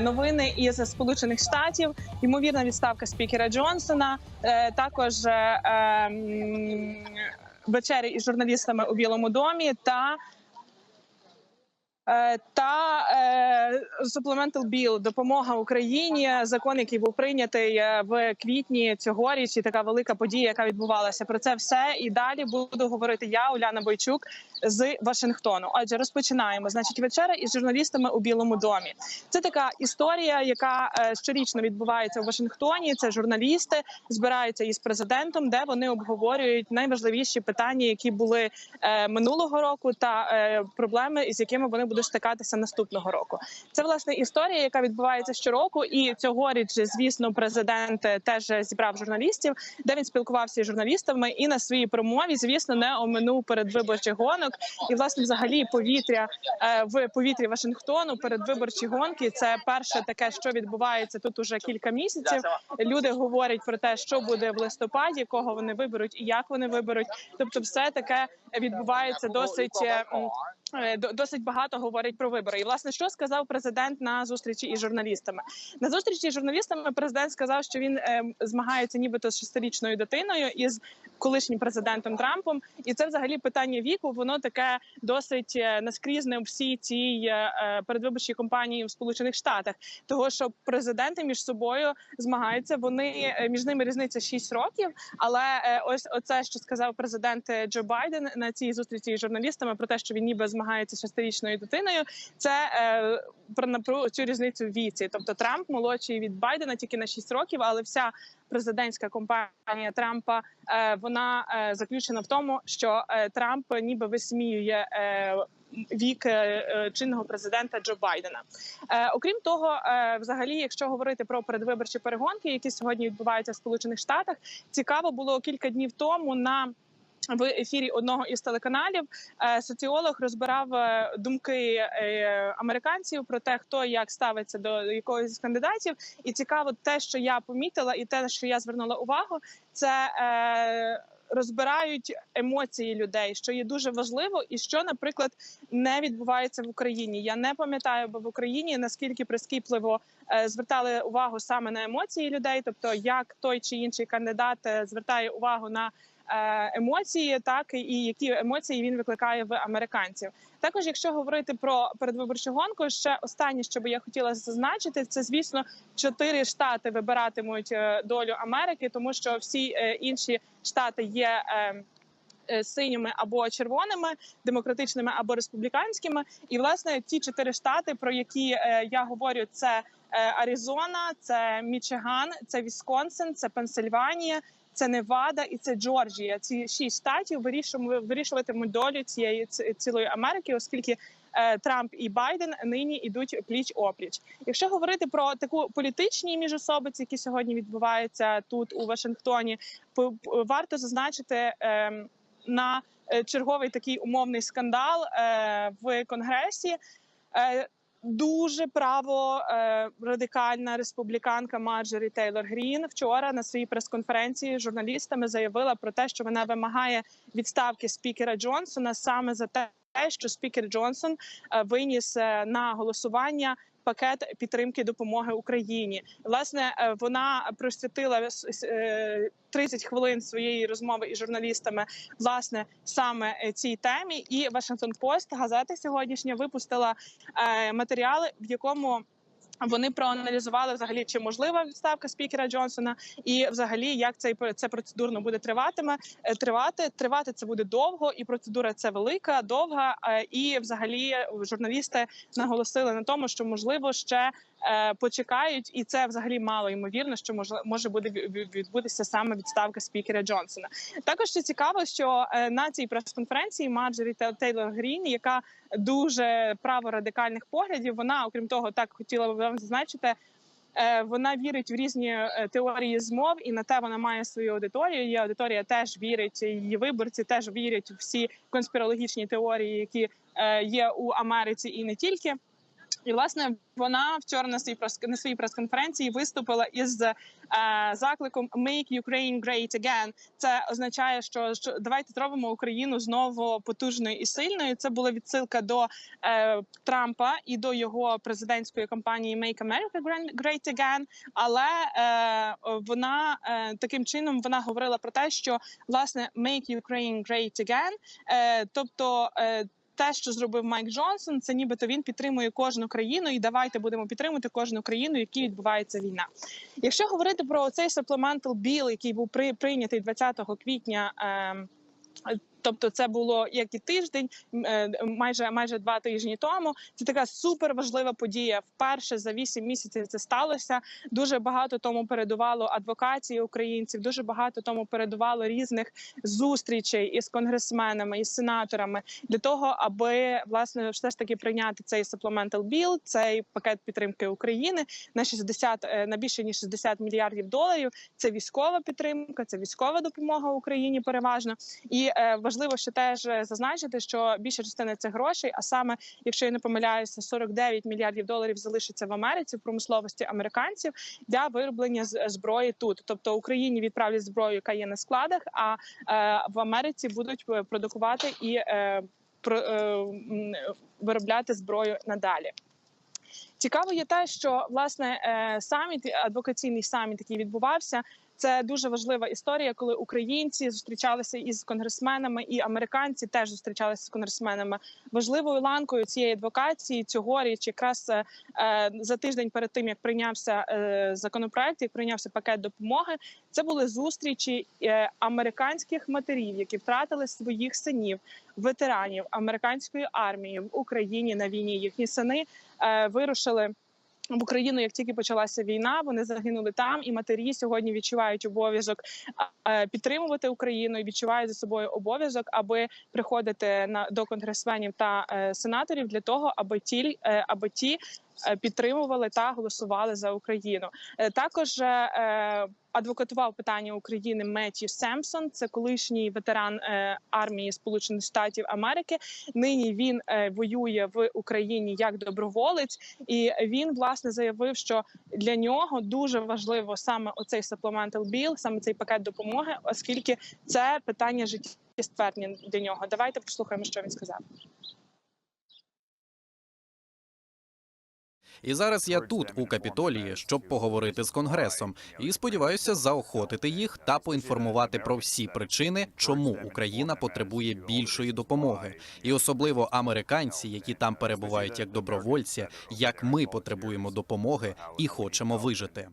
Новини із Сполучених Штатів, ймовірна відставка спікера Джонсона, е, також е, ем, вечері із журналістами у Білому домі та та е, supplemental bill допомога Україні. Закон, який був прийнятий е, в квітні цьогоріч, і така велика подія, яка відбувалася. Про це все і далі буду говорити я, Уляна Бойчук з Вашингтону. Отже, розпочинаємо. Значить, вечеря із журналістами у Білому домі. Це така історія, яка е, щорічно відбувається у Вашингтоні. Це журналісти збираються із президентом, де вони обговорюють найважливіші питання, які були е, минулого року, та е, проблеми, із якими вони будуть стикатися наступного року. Це власне історія, яка відбувається щороку. І цьогоріч, звісно, президент е, теж зібрав журналістів, де він спілкувався із журналістами, і на своїй промові, звісно, не оминув передвиборчих гонок. І власне, взагалі, повітря е, в повітрі Вашингтону передвиборчі гонки. Це перше таке, що відбувається тут уже кілька місяців. Люди говорять про те, що буде в листопаді, кого вони виберуть і як вони виберуть. Тобто, все таке відбувається досить. Е, Досить багато говорять про вибори. І власне, що сказав президент на зустрічі із журналістами? На зустрічі з журналістами президент сказав, що він е, змагається нібито з шестирічною дитиною із колишнім президентом Трампом, і це взагалі питання віку. Воно таке досить е, наскрізне у всій цій е, е, передвиборчій кампанії в Сполучених Штатах, того що президенти між собою змагаються. Вони між ними різниця 6 років. Але ось оце, що сказав президент Джо Байден на цій зустрічі з журналістами, про те, що він ніби змагається з шестирічною дитиною, це про цю різницю в віці. Тобто Трамп молодший від Байдена тільки на 6 років, але вся президентська компанія Трампа е, вона е, заключена в тому, що е, Трамп ніби висміює. Вік чинного президента Джо Байдена, окрім того, взагалі, якщо говорити про передвиборчі перегонки, які сьогодні відбуваються в Сполучених Штатах, цікаво було кілька днів тому на в ефірі одного із телеканалів е, соціолог розбирав е, думки е, американців про те, хто як ставиться до якогось з кандидатів, і цікаво, те, що я помітила, і те, що я звернула увагу, це розбирають емоції людей, що є дуже важливо, і що, наприклад, не відбувається в Україні. Я не пам'ятаю, бо в Україні наскільки прискіпливо звертали увагу саме на емоції людей, тобто як той чи інший кандидат звертає увагу на емоції, так і які емоції він викликає в американців. Також, якщо говорити про передвиборчу гонку, ще останнє, що би я хотіла зазначити, це звісно чотири штати вибиратимуть е, долю Америки, тому що всі е, інші штати є. е, е, Синіми або червоними, демократичними або республіканськими, і власне ті чотири штати, про які е, я говорю, це е, Аризона, це Мічиган, це Вісконсин, це Пенсильванія, це Невада і це Джорджія. Ці шість штатів вирішуватимуть долю цієї цілої Америки, оскільки е, Трамп і Байден нині йдуть пліч опліч. Якщо говорити про таку політичні міжособиці, які сьогодні відбуваються тут у Вашингтоні, варто зазначити ем, на е, черговий такий умовний скандал е, в конгресі. Дуже право е, радикальна республіканка Марджорі Тейлор Грін вчора на своїй прес-конференції з журналістами заявила про те, що вона вимагає відставки спікера Джонсона саме за те, що спікер Джонсон е, виніс е, на голосування. Пакет підтримки допомоги Україні. Власне, е, вона присвятила с- с- е, 30 хвилин своєї розмови із журналістами власне саме е, цій темі. І Вашингтон Пост газета сьогоднішня випустила матеріали, в якому вони проаналізували взагалі, чи можлива відставка спікера Джонсона, і взагалі як цей це процедурно буде триватиме е, тривати. Тривати це буде довго, і процедура це велика, довга. е, І взагалі е, журналісти наголосили на тому, що можливо ще почекають, і це взагалі мало ймовірно, що може буде ві- ві- відбутися саме відставка спікера Джонсона. Також ще цікаво, що е, на цій прес-конференції Марджорі Те- Тейлор Грін, яка дуже праворадикальних поглядів, вона окрім того, так хотіла би вам зазначити. е, Вона вірить в різні е, теорії змов, і на те вона має свою аудиторію. Її аудиторія теж вірить, її виборці теж вірять у всі конспірологічні теорії, які е, є у Америці, і не тільки. І власне вона вчора на прес на своїй прес-конференції виступила із е, закликом «Make Ukraine Great Again». Це означає, що, що давайте зробимо Україну знову потужною і сильною. Це була відсилка до е, Трампа і до його президентської кампанії «Make America Great Again». Але е, вона е, таким чином вона говорила про те, що власне «Make Ukraine Great Again», е, тобто. Е, те, що зробив Майк Джонсон, це нібито він підтримує кожну країну, і давайте будемо підтримувати кожну країну, в якій відбувається війна. Якщо говорити про цей supplemental bill, який був при, прийнятий 20 квітня. Е, Тобто, це було як і тиждень, е, майже майже два тижні тому. Це така супер важлива подія. Вперше за вісім місяців це сталося. Дуже багато тому передувало адвокації українців. Дуже багато тому передувало різних зустрічей із конгресменами із сенаторами для того, аби власне все ж таки прийняти цей supplemental bill, цей пакет підтримки України на 60, е, на більше ніж 60 мільярдів доларів. Це військова підтримка, це військова допомога Україні переважно і е, важливо ще теж зазначити, що більша частина цих грошей, а саме, якщо я не помиляюся, 49 мільярдів доларів залишиться в Америці в промисловості американців для вироблення зброї тут. Тобто Україні відправлять зброю, яка є на складах, а е, в Америці будуть продукувати і е, е, виробляти зброю надалі. Цікаво є те, що власне е, саміт адвокаційний саміт, який відбувався, це дуже важлива історія, коли українці зустрічалися із конгресменами, і американці теж зустрічалися з конгресменами. Важливою ланкою цієї адвокації цьогоріч, якраз е, за тиждень перед тим як прийнявся е, законопроект, як прийнявся пакет допомоги. Це були зустрічі е, американських матерів, які втратили своїх синів, ветеранів американської армії в Україні на війні. Їхні сини вирушили в Україну, як тільки почалася війна, вони загинули там, і матері сьогодні відчувають обов'язок підтримувати Україну і відчувають за собою обов'язок, аби приходити на до конгресменів та е, сенаторів для того, аби ті е, аби ті підтримували та голосували за Україну. Е, також е, адвокатував питання України Меттью Семпсон. Це колишній ветеран армії Сполучених Штатів Америки. Нині він воює в Україні як доброволець, і він власне заявив, що для нього дуже важливо саме оцей supplemental bill, саме цей пакет допомоги, оскільки це питання життєствердні для нього. Давайте послухаємо, що він сказав. І зараз я тут, у капітолії, щоб поговорити з конгресом, і сподіваюся заохотити їх та поінформувати про всі причини, чому Україна потребує більшої допомоги, і особливо американці, які там перебувають як добровольці, як ми потребуємо допомоги і хочемо вижити.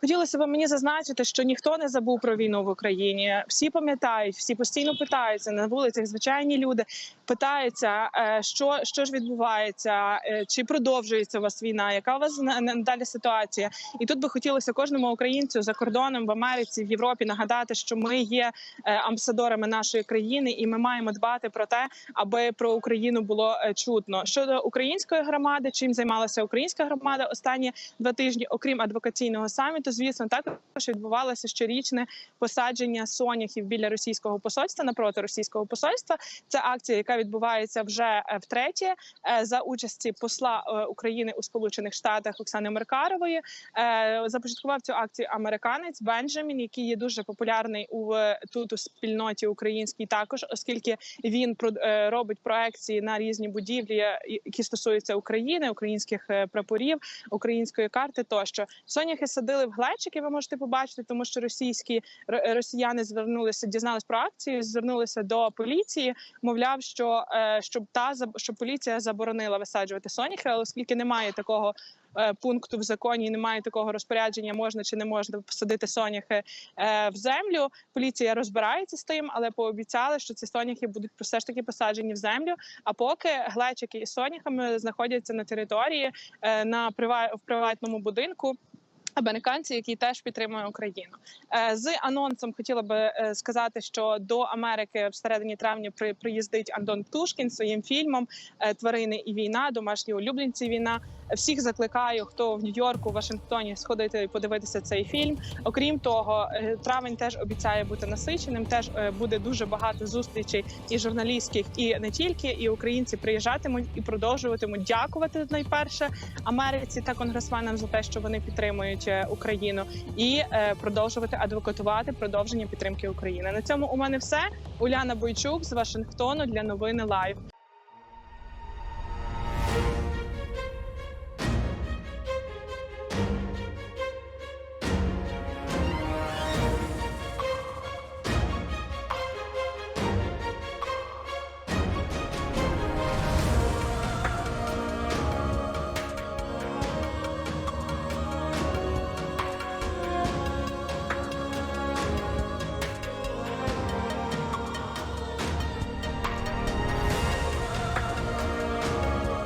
Хотілося б мені зазначити, що ніхто не забув про війну в Україні. Всі пам'ятають, всі постійно питаються на вулицях. Звичайні люди питаються, е, що що ж відбувається, е, чи продовжується у вас війна, яка у вас надалі ситуація? І тут би хотілося кожному українцю за кордоном в Америці, в Європі нагадати, що ми є е, амбасадорами нашої країни, і ми маємо дбати про те, аби про Україну було чутно. Щодо української громади, чим займалася українська громада останні два тижні, окрім адвокаційного саміту то звісно також відбувалося щорічне посадження соняхів біля російського посольства напроти російського посольства. Це акція, яка відбувається вже е, втретє е, за участі посла е, України у Сполучених Штатах Оксани Меркарової. Започаткував цю акцію американець Бенджамін, який є дуже популярний у тут у спільноті українській, також оскільки він робить проекції на різні будівлі, які стосуються України, українських прапорів, української карти. Тощо соняхи садили в глечики. Ви можете побачити, тому що російські росіяни звернулися, дізнались про акцію, звернулися до поліції. Мовляв, що е, щоб та щоб поліція заборонила висаджувати соняхи, але оскільки немає такого. Е, пункту в законі немає такого розпорядження, можна чи не можна посадити соняхи е, в землю. Поліція розбирається з тим, але пообіцяли, що ці соняхи будуть все ж таки посаджені в землю. А поки глечики із соняхами знаходяться на території на в приватному будинку Американці, які теж підтримують Україну, Е, з анонсом хотіла би е, сказати, що до Америки всередині травня при приїздить Антон Птушкін своїм фільмом е, Тварини і війна, домашні улюбленці. Війна всіх закликаю, хто в Нью-Йорку, Вашингтоні сходити і подивитися цей фільм. Окрім того, травень теж обіцяє бути насиченим. Теж буде дуже багато зустрічей і журналістських, і не тільки. І українці приїжджатимуть і продовжуватимуть дякувати найперше Америці та конгресменам за те, що вони підтримують е, Україну, і е, продовжувати адвокатувати продовження підтримки України. На цьому у мене все. Уляна Бойчук з Вашингтону для новини Лайв.